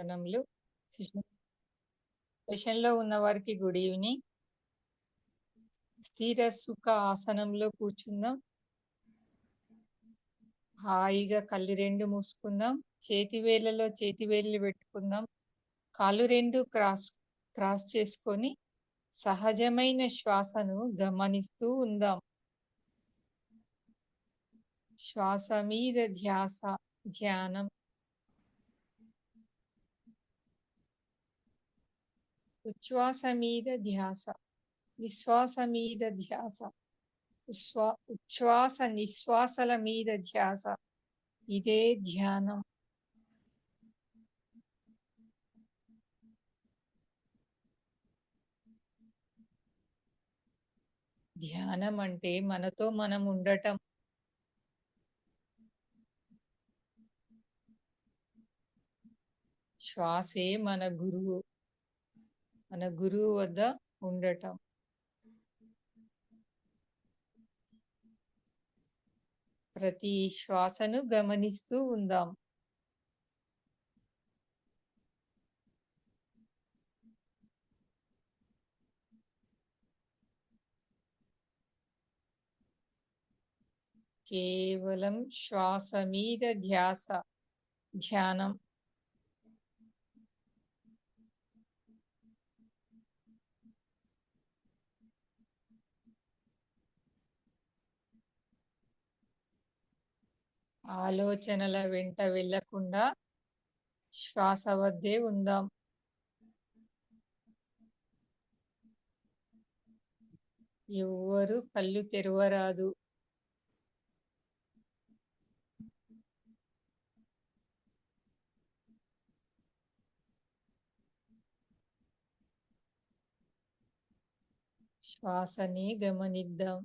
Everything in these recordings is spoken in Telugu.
వందనములు సెషన్లో ఉన్న వారికి గుడ్ ఈవినింగ్ స్థిర సుఖ ఆసనంలో కూర్చుందాం. హాయిగా కళ్ళు రెండు మూసుకుందాం. చేతి చేతివేళ్ళు చేతి పెట్టుకుందాం. కాళ్ళు రెండు క్రాస్ క్రాస్ చేసుకొని సహజమైన శ్వాసను గమనిస్తూ ఉందాం. శ్వాస మీద ధ్యాస ధ్యానం ఉచ్ఛ్వాస మీద ధ్యాస నిశ్వాస మీద ధ్యాస ఉస్వా ఉచ్ఛ్వాస నిశ్వాసల మీద ధ్యాస ఇదే ధ్యానం. ధ్యానం అంటే మనతో మనం ఉండటం శ్వాసే మన గురువు. మన గురువు వద్ద ఉండటం. ప్రతి శ్వాసను గమనిస్తూ ఉందాం. కేవలం శ్వాస మీద ధ్యాస ధ్యానం. ఆలోచనల వెంట వెళ్ళకుండా శ్వాస వద్దే ఉందాం. ఎవ్వరు కళ్ళు తెరవరాదు. శ్వాసని గమనిద్దాం.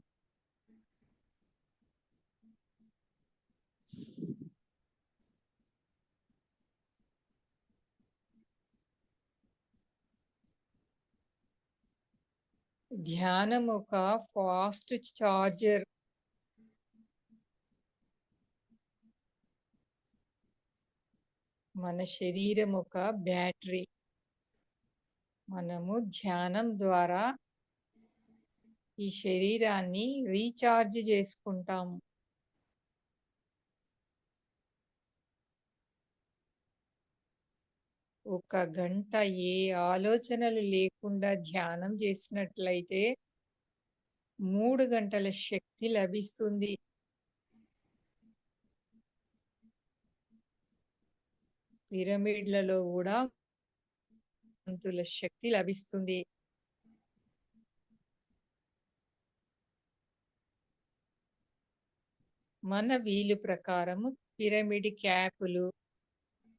ధ్యానం ఒక ఫాస్ట్ చార్జర్. మన శరీరం ఒక బ్యాటరీ. మనము ధ్యానం ద్వారా ఈ శరీరాన్ని రీఛార్జ్ చేసుకుంటాము. ఒక గంట ఏ ఆలోచనలు లేకుండా ధ్యానం చేసినట్లయితే మూడు గంటల శక్తి లభిస్తుంది. పిరమిడ్లలో కూడా అంతుల శక్తి లభిస్తుంది. మన వీలు ప్రకారము పిరమిడ్ క్యాపులు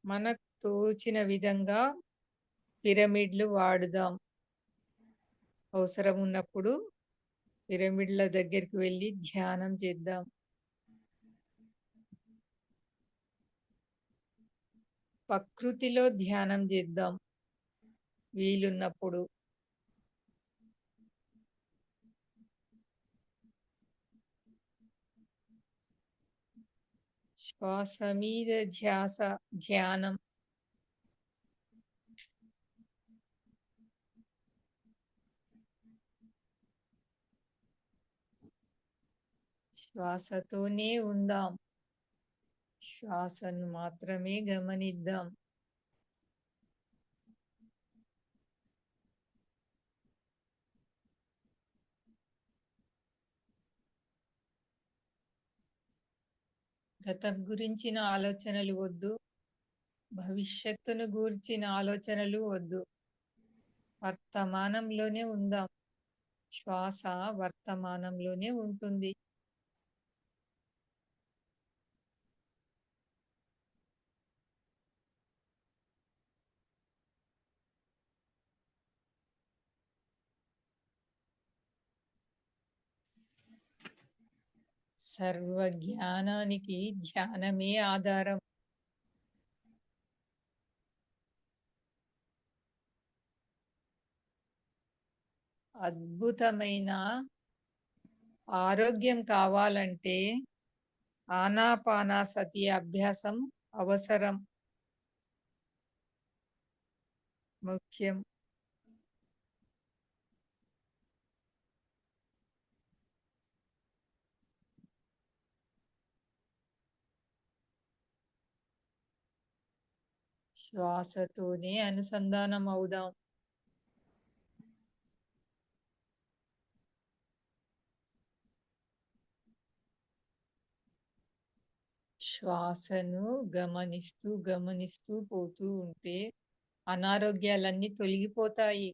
మన తోచిన విధంగా పిరమిడ్లు వాడుదాం. అవసరం ఉన్నప్పుడు పిరమిడ్ల దగ్గరికి వెళ్ళి ధ్యానం చేద్దాం. ప్రకృతిలో ధ్యానం చేద్దాం. వీలున్నప్పుడు. శ్వాస మీద ధ్యాస ధ్యానం. శ్వాసతోనే ఉందాం. శ్వాసను మాత్రమే గమనిద్దాం. గతం గురించిన ఆలోచనలు వద్దు. భవిష్యత్తును గూర్చిన ఆలోచనలు వద్దు. వర్తమానంలోనే ఉందాం. శ్వాస వర్తమానంలోనే ఉంటుంది. సర్వ జ్ఞానానికి ధ్యానమే ఆధారం. అద్భుతమైన ఆరోగ్యం కావాలంటే ఆనాపానాసతి అభ్యాసం అవసరం. ముఖ్యం. శ్వాసతోనే అనుసంధానం అవుదాం. శ్వాసను గమనిస్తూ గమనిస్తూ పోతూ ఉంటే అనారోగ్యాలన్నీ తొలగిపోతాయి.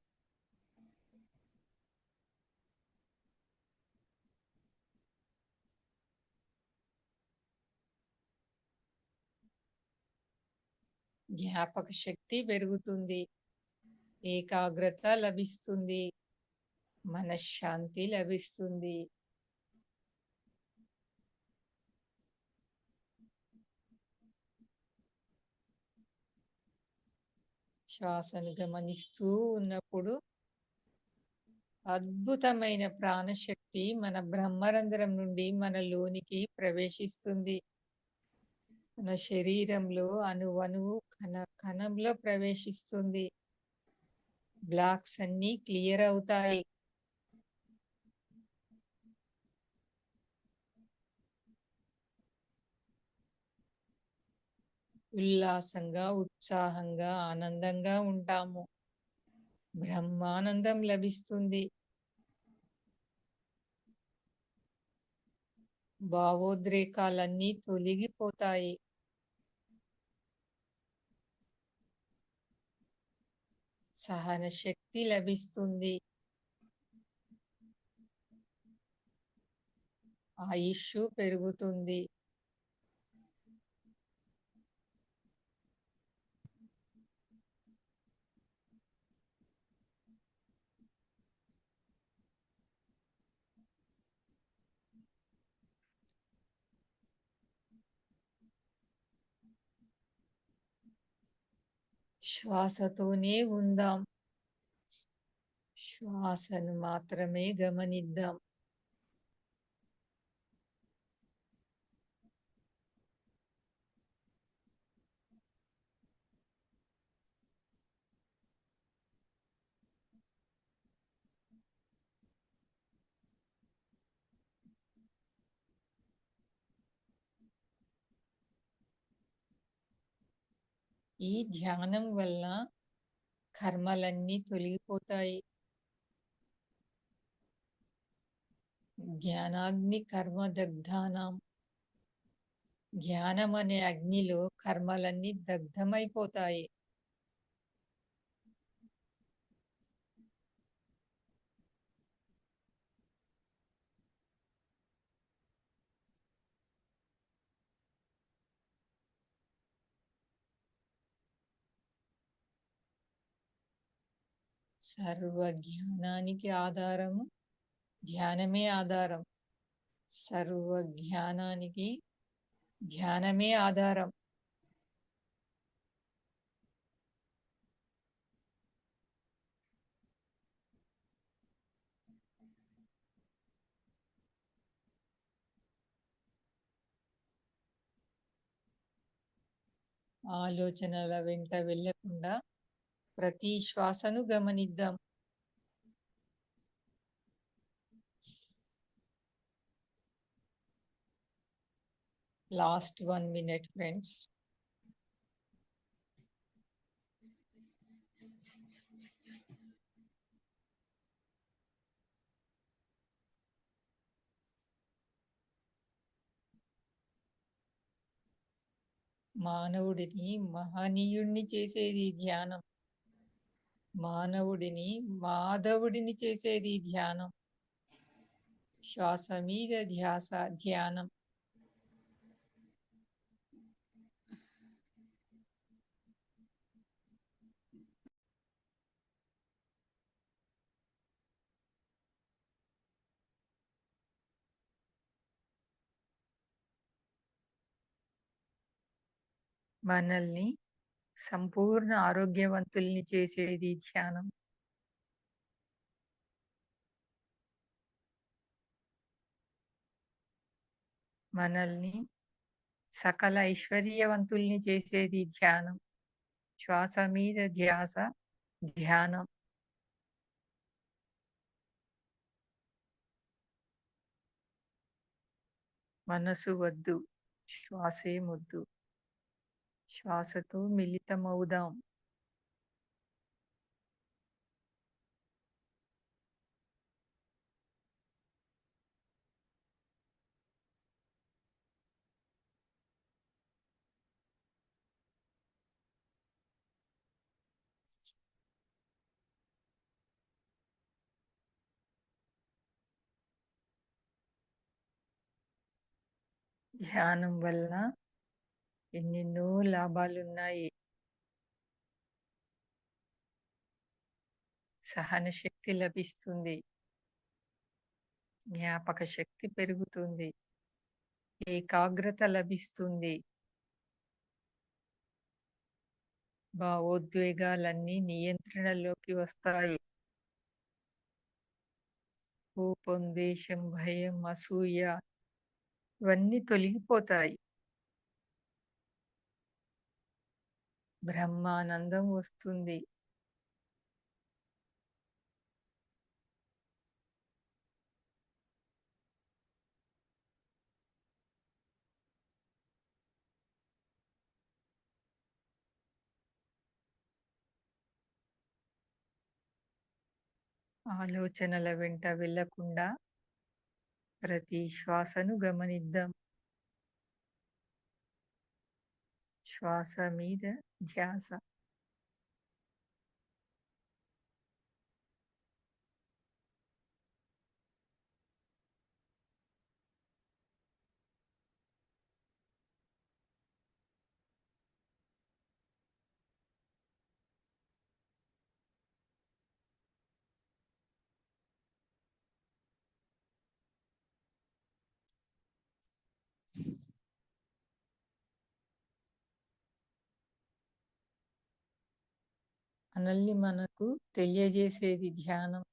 జ్ఞాపక శక్తి పెరుగుతుంది. ఏకాగ్రత లభిస్తుంది. మనశ్శాంతి లభిస్తుంది. శ్వాసను గమనిస్తూ ఉన్నప్పుడు అద్భుతమైన ప్రాణశక్తి మన బ్రహ్మరంధ్రం నుండి మన లోనికి ప్రవేశిస్తుంది. మన శరీరంలో అణువణువు కణ కణంలో ప్రవేశిస్తుంది. బ్లాక్స్ అన్ని క్లియర్ అవుతాయి. ఉల్లాసంగా ఉత్సాహంగా ఆనందంగా ఉంటాము. బ్రహ్మానందం లభిస్తుంది. భావోద్రేకాలన్నీ తొలగిపోతాయి. సహన శక్తి లభిస్తుంది. ఆయుష్ పెరుగుతుంది. శ్వాసతోనే ఉందాం. శ్వాసను మాత్రమే గమనిద్దాం. ఈ ధ్యానం వల్ల కర్మలన్నీ తొలగిపోతాయి. జ్ఞానాగ్ని కర్మ దగ్ధానం. జ్ఞానం అనే అగ్నిలో కర్మలన్నీ దగ్ధమైపోతాయి. సర్వ జ్ఞానానికి ఆధారము ధ్యానమే ఆధారం. సర్వ జ్ఞానానికి ధ్యానమే ఆధారం. ఆలోచనల వెంట వెళ్ళకుండా ప్రతి శ్వాసను గమనిద్దాం. Last one minute friends. మానవుడిని మహనీయుణ్ణి చేసేది ధ్యానం. మానవుడిని మాధవుడిని చేసేది ధ్యానం. శ్వాస మీద ధ్యాస ధ్యానం. మనల్ని సంపూర్ణ ఆరోగ్యవంతుల్ని చేసేది ధ్యానం. మనల్ని సకల ఐశ్వర్యవంతుల్ని చేసేది ధ్యానం. శ్వాస మీద ధ్యాస ధ్యానం. మనసు వద్దు శ్వాసే ముద్దు. శ్వాసతో మిళితమవుదాం ధ్యానం వలన ఎన్నెన్నో లాభాలున్నాయి. సహన శక్తి లభిస్తుంది. జ్ఞాపక శక్తి పెరుగుతుంది. ఏకాగ్రత లభిస్తుంది. భావోద్వేగాలన్నీ నియంత్రణలోకి వస్తాయి. కోపం దేశం భయం అసూయ ఇవన్నీ తొలగిపోతాయి. బ్రహ్మానందం వస్తుంది. ఆలోచనల వెంట వెళ్ళకుండా ప్రతి శ్వాసను గమనిద్దాం. శ్వాస మీద ధ్యాస మనల్ని మనకు తెలియజేసేది ధ్యానం.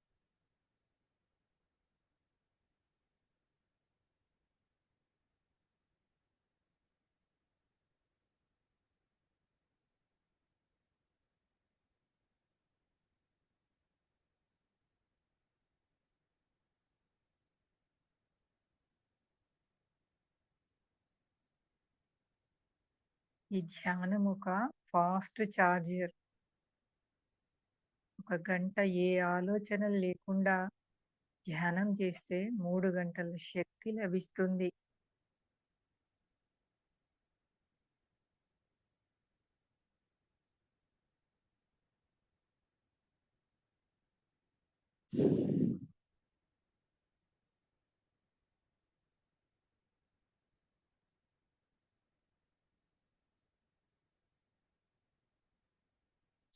ఈ ధ్యానం ఒక ఫాస్ట్ చార్జర్ ఒక గంట ఏ ఆలోచనలు లేకుండా ధ్యానం చేస్తే మూడు గంటల శక్తి లభిస్తుంది.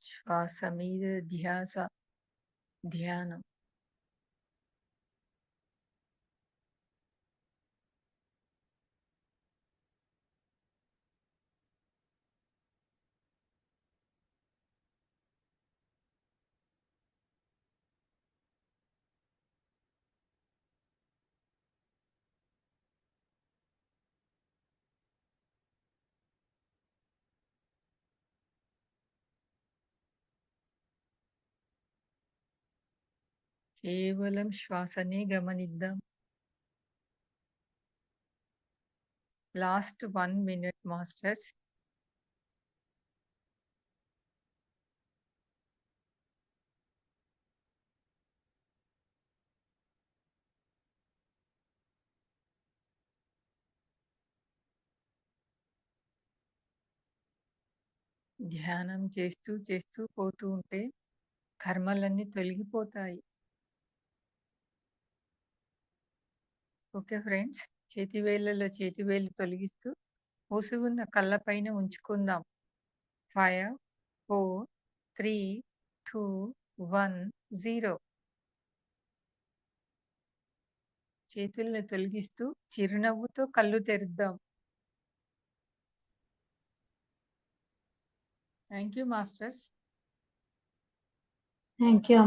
శ్వాస మీద ధ్యాస ధ్యానం. కేవలం శ్వాసనే గమనిద్దాం లాస్ట్ వన్ మినిట్ మాస్టర్స్ ధ్యానం చేస్తూ చేస్తూ పోతూ ఉంటే కర్మలన్నీ తొలగిపోతాయి. Okay friends. చేతివేళ్ళలో చేతివేళ్ళు తొలగిస్తూ మూసి ఉన్న కళ్ళపైన ఉంచుకుందాం. Five four three two one zero. చేతుల్ని తొలగిస్తూ చిరునవ్వుతో కళ్ళు తెరుద్దాం. Thank you masters. Thank you